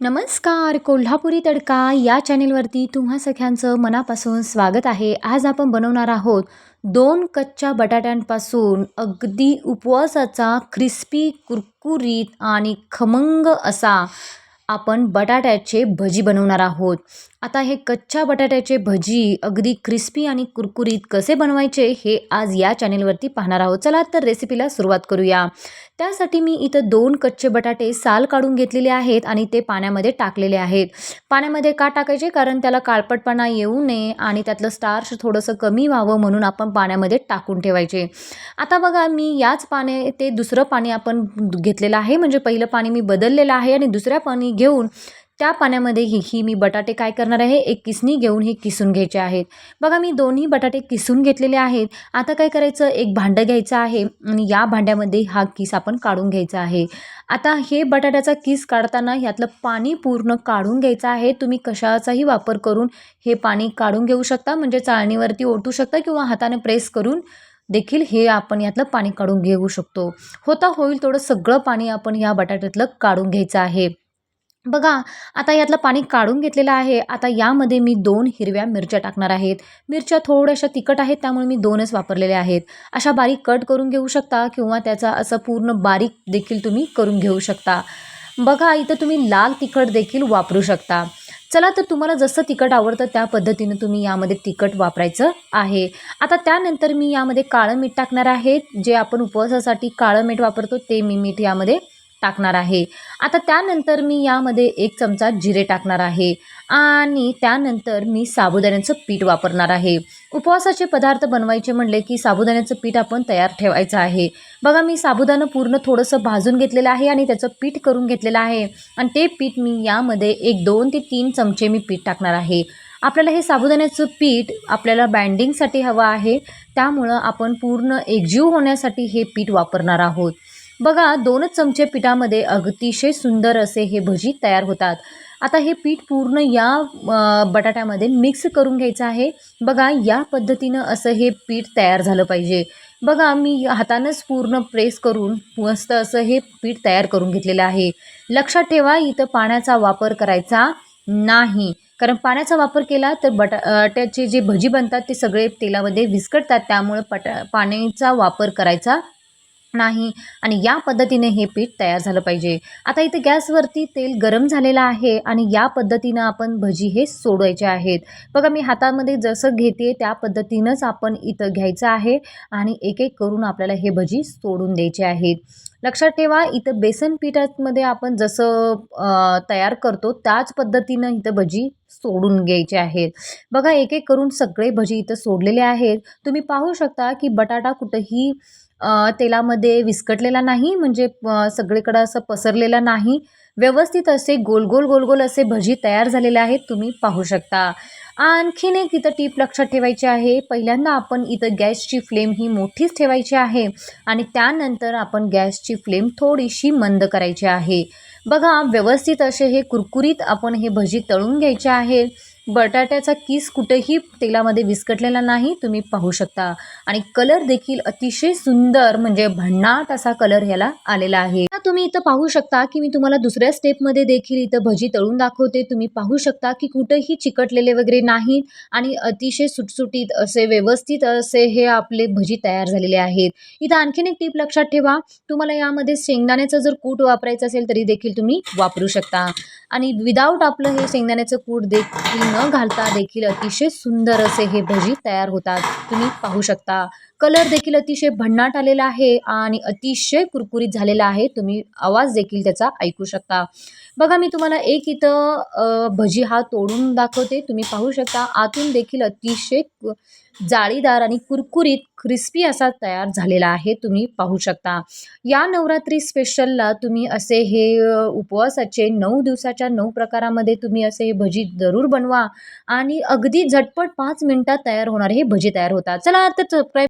नमस्कार कोल्हापुरी तडका या चॅनेलवरती तुम्हा सगळ्यांचं मनापासून स्वागत आहे. आज आपण बनवणार आहोत दोन कच्च्या बटाट्यांपासून अगदी उपवासाचा क्रिस्पी कुरकुरीत आणि खमंग असा आपण बटाट्याचे भजी बनवणार आहोत. आता हे कच्च्या बटाट्याचे भजी अगदी क्रिस्पी आणि कुरकुरीत कसे बनवायचे हे आज या चॅनेलवरती पाहणार आहोत. चला तर रेसिपीला सुरुवात करूया. त्यासाठी मी इथं दोन कच्चे बटाटे साल काढून घेतलेले आहेत आणि ते पाण्यामध्ये टाकलेले आहेत. पाण्यामध्ये का टाकायचे? कारण त्याला काळपटपणा येऊ नये आणि त्यातलं स्टार्च थोडंसं कमी व्हावं म्हणून आपण पाण्यामध्ये टाकून ठेवायचे. आता बघा मी याच पाने ते दुसरं पाणी आपण घेतलेलं आहे. म्हणजे पहिलं पाणी मी बदललेलं आहे आणि दुसऱ्या पाणी घेऊन त्या पाण्यामध्ये ही ही मी बटाटे काय करणार आहे? एक किसणी घेऊन हे किसून घ्यायचे आहेत. बघा मी दोन्ही बटाटे किसून घेतलेले आहेत. आता काय करायचं? एक भांडं घ्यायचं आहे आणि या भांड्यामध्ये हा किस आपण काढून घ्यायचा आहे. आता हे बटाट्याचा किस काढताना ह्यातलं पाणी पूर्ण काढून घ्यायचं आहे. तुम्ही कशाचाही वापर करून हे पाणी काढून घेऊ शकता. म्हणजे चाळणीवरती ओतू शकता किंवा हाताने प्रेस करून देखील हे आपण यातलं पाणी काढून घेऊ शकतो. होता होईल तेवढं सगळं पाणी आपण या बटाट्यातलं काढून घ्यायचं आहे. बघा आता यातलं पाणी काढून घेतलेलं आहे. आता यामध्ये मी दोन हिरव्या मिरच्या टाकणार आहेत. मिरच्या थोड्याशा तिखट आहेत त्यामुळे मी दोनच वापरलेल्या आहेत. अशा बारीक कट करून घेऊ शकता किंवा त्याचा असं पूर्ण बारीक देखील तुम्ही करून घेऊ शकता. बघा इथं तुम्ही लाल तिखट देखील वापरू शकता. चला तर तुम्हाला जसं तिखट आवडतं त्या पद्धतीनं तुम्ही यामध्ये तिखट वापरायचं आहे. आता त्यानंतर मी यामध्ये काळं मीठ टाकणार आहे. जे आपण उपवासासाठी काळं मीठ वापरतो ते मी मीठ यामध्ये टाकणार आहे. आता त्यानंतर मी यामध्ये एक चमचा जिरे टाकणार आहे आणि त्यानंतर मी साबुदाण्याचं पीठ वापरणार आहे. उपवासाचे पदार्थ बनवायचे म्हणले की साबुदाण्याचं पीठ आपण तयार ठेवायचं आहे. बघा मी साबुदाणं पूर्ण थोडंसं भाजून घेतलेलं आहे आणि त्याचं पीठ करून घेतलेलं आहे. आणि ते पीठ मी यामध्ये एक दोन ते तीन चमचे मी पीठ टाकणार आहे. आपल्याला हे साबुदाण्याचं पीठ आपल्याला बँडिंगसाठी हवं आहे. त्यामुळं आपण पूर्ण एकजीव होण्यासाठी हे पीठ वापरणार आहोत. बघा दोनच चमचे पिठामध्ये अतिशय सुंदर असे हे भजी तयार होतात. आता हे पीठ पूर्ण या बटाट्यामध्ये मिक्स करून घ्यायचं आहे. बघा या पद्धतीनं असं हे पीठ तयार झालं पाहिजे. बघा मी हातानंच पूर्ण प्रेस करून मस्त असं हे पीठ तयार करून घेतलेलं आहे. लक्षात ठेवा इथं पाण्याचा वापर करायचा नाही. कारण पाण्याचा वापर केला तर बटाट्याचे जे भजी बनतात ते सगळे तेलामध्ये विस्कटतात. त्यामुळे पटा पाण्याचा वापर करायचा नाही. आणि या पद्धतीने हे पीठ तयार झालं पाहिजे. आता इथे गॅसवरती तेल गरम झालेलं आहे आणि या पद्धतीनं आपण भजी हे सोडवायचे आहेत. बघा मी हातामध्ये जसं घेते त्या पद्धतीनंच आपण इथं घ्यायचं आहे आणि एक एक करून आपल्याला हे भजी सोडून द्यायचे आहेत. लक्षात ठेवा इथं बेसन पिठामध्ये आपण जसं तयार करतो त्याच पद्धतीनं इथं भजी सोडून घ्यायचे आहेत. बघा एक एक करून सगळे भजी इथं सोडलेले आहेत. तुम्ही पाहू शकता की बटाटा कुठंही तेलामध्ये विस्कटलेला नाही म्हणजे सगळीकडं असं पसरलेला नाही. व्यवस्थित असे गोल गोल गोल गोल असे भजी तयार झालेले आहेत तुम्ही पाहू शकता. आणखीन एक इथं टीप लक्षात ठेवायची आहे पहिल्यांदा आपण इथं गॅसची फ्लेम ही मोठीच ठेवायची आहे आणि त्यानंतर आपण गॅसची फ्लेम थोडीशी मंद करायची आहे. बघा व्यवस्थित असे हे कुरकुरीत आपण हे भजी तळून घ्यायचे आहे बटाट्याचा किस कुठेही तेलामध्ये विस्कटलेला नाही तुम्ही पाहू शकता. आणि कलर देखील अतिशय सुंदर म्हणजे भन्नाट असा कलर ह्याला आलेला आहे. तुम्ही इथं पाहू शकता की मी तुम्हाला दुसऱ्या स्टेपमध्ये देखील इथं भजी तळून दाखवते. तुम्ही पाहू शकता की कुठेही चिकटलेले वगैरे नाहीत आणि अतिशय सुटसुटीत असे व्यवस्थित असे हे आपले भजी तयार झालेले आहेत. इथं आणखीन एक टीप लक्षात ठेवा. तुम्हाला यामध्ये शेंगदाण्याचं जर कूट वापरायचं असेल तरी देखील तुम्ही वापरू शकता. आणि विदाऊट आपलं हे शेंगदाण्याचं कूट देखील न घालता देखील अतिशय सुंदर असे हे भजी तयार होतात. तुम्ही पाहू शकता. कलर देखील अतिशय भन्नाट आलेला आहे आणि अतिशय कुरकुरीत झालेला आहे. तुम्ही आवाज देखील त्याचा ऐकू शकता. बघा मी तुम्हाला एक इथं भजी हा तोडून दाखवते. तुम्ही पाहू शकता आतून देखील अतिशय जाळीदार आणि कुरकुरीत क्रिस्पी असा तयार झालेला आहे. तुम्ही पाहू शकता. या नवरात्री स्पेशलला तुम्ही असे हे उपवासाचे नऊ दिवसाच्या नऊ प्रकारामध्ये तुम्ही असे हे भजी जरूर बनवा आणि अगदी झटपट पाच मिनटात तयार होणारे हे भजी तयार होतात. चला तर सबस्क्राईब